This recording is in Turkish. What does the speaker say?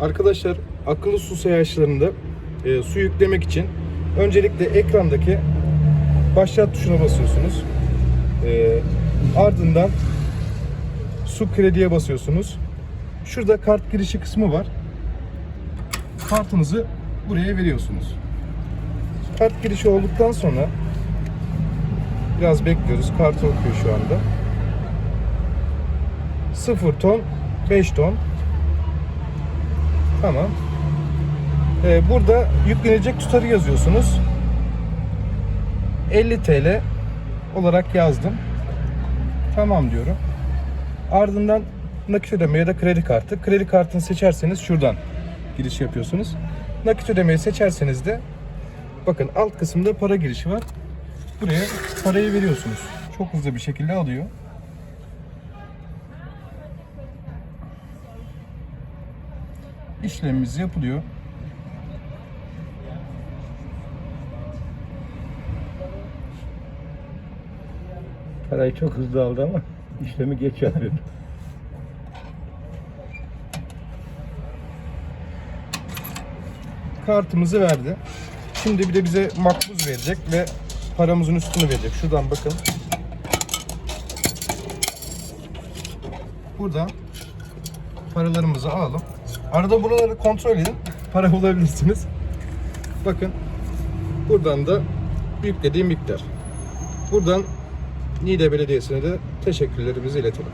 Arkadaşlar akıllı su sayaçlarında e, su yüklemek için öncelikle ekrandaki başlat tuşuna basıyorsunuz. E, ardından su krediye basıyorsunuz. Şurada kart girişi kısmı var. Kartınızı buraya veriyorsunuz. Kart girişi olduktan sonra biraz bekliyoruz. Kartı okuyor şu anda. 0 ton, 5 ton. Tamam. Ee, burada yüklenecek tutarı yazıyorsunuz. 50 TL olarak yazdım. Tamam diyorum. Ardından nakit ödeme ya da kredi kartı. Kredi kartını seçerseniz şuradan giriş yapıyorsunuz. Nakit ödemeyi seçerseniz de bakın alt kısımda para girişi var. Buraya parayı veriyorsunuz. Çok hızlı bir şekilde alıyor. İşlemimiz yapılıyor. Parayı çok hızlı aldı ama işlemi geç yapıyor. Kartımızı verdi. Şimdi bir de bize makbuz verecek ve paramızın üstünü verecek. Şuradan bakın. Buradan paralarımızı alalım. Arada buraları kontrol edin. Para bulabilirsiniz. Bakın. Buradan da yüklediğim miktar. Buradan Niğde Belediyesi'ne de teşekkürlerimizi iletelim.